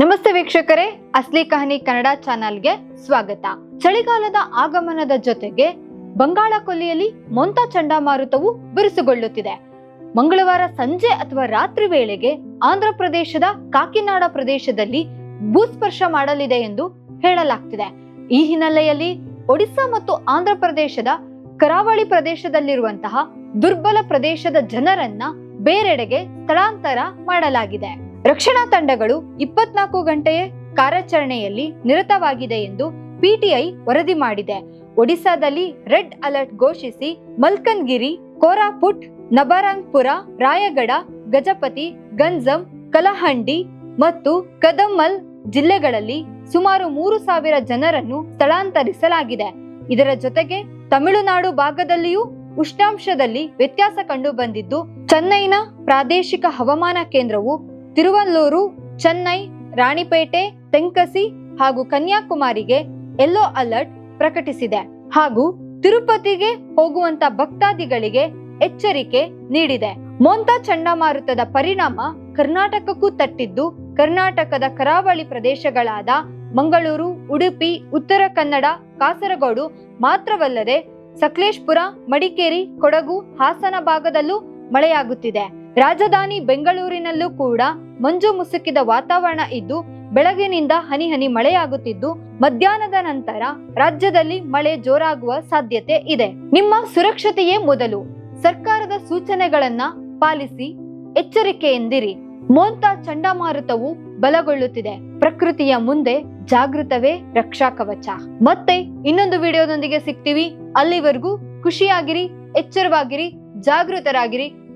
ನಮಸ್ತೆ ವೀಕ್ಷಕರೇ, ಅಸ್ಲಿ ಕಹನಿ ಕನ್ನಡ ಚಾನೆಲ್ಗೆ ಸ್ವಾಗತ. ಚಳಿಗಾಲದ ಆಗಮನದ ಜೊತೆಗೆ ಬಂಗಾಳ ಕೊಲ್ಲಿಯಲ್ಲಿ ಮೊಂತಾ ಚಂಡಮಾರುತವು ಬಿರುಸುಗೊಳ್ಳುತ್ತಿದೆ. ಮಂಗಳವಾರ ಸಂಜೆ ಅಥವಾ ರಾತ್ರಿ ವೇಳೆಗೆ ಆಂಧ್ರ ಪ್ರದೇಶದ ಕಾಕಿನಾಡ ಪ್ರದೇಶದಲ್ಲಿ ಭೂಸ್ಪರ್ಶ ಮಾಡಲಿದೆ ಎಂದು ಹೇಳಲಾಗ್ತಿದೆ. ಈ ಹಿನ್ನೆಲೆಯಲ್ಲಿ ಒಡಿಶಾ ಮತ್ತು ಆಂಧ್ರ ಪ್ರದೇಶದ ಕರಾವಳಿ ಪ್ರದೇಶದಲ್ಲಿರುವಂತಹ ದುರ್ಬಲ ಪ್ರದೇಶದ ಜನರನ್ನ ಬೇರೆಡೆಗೆ ಸ್ಥಳಾಂತರ ಮಾಡಲಾಗಿದೆ. ರಕ್ಷಣಾ ತಂಡಗಳು ಇಪ್ಪತ್ನಾಲ್ಕು ಗಂಟೆಯ ಕಾರ್ಯಾಚರಣೆಯಲ್ಲಿ ನಿರತವಾಗಿದೆ ಎಂದು ಪಿಟಿಐ ವರದಿ ಮಾಡಿದೆ. ಒಡಿಶಾದಲ್ಲಿ ರೆಡ್ ಅಲರ್ಟ್ ಘೋಷಿಸಿ ಮಲ್ಕನ್ಗಿರಿ, ಕೋರಾಪುಟ್, ನಬರಂಗ್ಪುರ, ರಾಯಗಡ, ಗಜಪತಿ, ಗಂಜಂ, ಕಲಹಂಡಿ ಮತ್ತು ಕದಮ್ಮಲ್ ಜಿಲ್ಲೆಗಳಲ್ಲಿ ಸುಮಾರು ಮೂರು ಸಾವಿರ ಜನರನ್ನು ಸ್ಥಳಾಂತರಿಸಲಾಗಿದೆ. ಇದರ ಜೊತೆಗೆ ತಮಿಳುನಾಡು ಭಾಗದಲ್ಲಿಯೂ ಉಷ್ಣಾಂಶದಲ್ಲಿ ವ್ಯತ್ಯಾಸ ಕಂಡು ಬಂದಿದ್ದು ಚೆನ್ನೈನ ಪ್ರಾದೇಶಿಕ ಹವಾಮಾನ ಕೇಂದ್ರವು ತಿರುವಲ್ಲೂರು, ಚೆನ್ನೈ, ರಾಣಿಪೇಟೆ, ತೆಂಕಸಿ ಹಾಗೂ ಕನ್ಯಾಕುಮಾರಿಗೆ ಯೆಲ್ಲೋ ಅಲರ್ಟ್ ಪ್ರಕಟಿಸಿದೆ. ಹಾಗೂ ತಿರುಪತಿಗೆ ಹೋಗುವಂತ ಭಕ್ತಾದಿಗಳಿಗೆ ಎಚ್ಚರಿಕೆ ನೀಡಿದೆ. ಮೊಂತಾ ಚಂಡಮಾರುತದ ಪರಿಣಾಮ ಕರ್ನಾಟಕಕ್ಕೂ ತಟ್ಟಿದ್ದು ಕರ್ನಾಟಕದ ಕರಾವಳಿ ಪ್ರದೇಶಗಳಾದ ಮಂಗಳೂರು, ಉಡುಪಿ, ಉತ್ತರ ಕನ್ನಡ, ಕಾಸರಗೋಡು ಮಾತ್ರವಲ್ಲದೆ ಸಕಲೇಶ್ಪುರ, ಮಡಿಕೇರಿ, ಕೊಡಗು, ಹಾಸನ ಭಾಗದಲ್ಲೂ ಮಳೆಯಾಗುತ್ತಿದೆ. ರಾಜಧಾನಿ ಬೆಂಗಳೂರಿನಲ್ಲೂ ಕೂಡ ಮಂಜು ಮುಸುಕಿದ ವಾತಾವರಣ ಇದ್ದು ಬೆಳಗಿನಿಂದ ಹನಿ ಹನಿ ಮಳೆಯಾಗುತ್ತಿದ್ದು, ಮಧ್ಯಾಹ್ನದ ನಂತರ ರಾಜ್ಯದಲ್ಲಿ ಮಳೆ ಜೋರಾಗುವ ಸಾಧ್ಯತೆ ಇದೆ. ನಿಮ್ಮ ಸುರಕ್ಷತೆಯೇ ಮೊದಲು. ಸರ್ಕಾರದ ಸೂಚನೆಗಳನ್ನ ಪಾಲಿಸಿ, ಎಚ್ಚರಿಕೆಯಿಂದಿರಿ. ಮೋಂತಾ ಚಂಡಮಾರುತವು ಬಲಗೊಳ್ಳುತ್ತಿದೆ. ಪ್ರಕೃತಿಯ ಮುಂದೆ ಜಾಗೃತವೇ ರಕ್ಷಾ ಕವಚ. ಮತ್ತೆ ಇನ್ನೊಂದು ವಿಡಿಯೋದೊಂದಿಗೆ ಸಿಗ್ತೀವಿ. ಅಲ್ಲಿವರೆಗೂ ಖುಷಿಯಾಗಿರಿ, ಎಚ್ಚರವಾಗಿರಿ, ಜಾಗೃತರಾಗಿರಿ.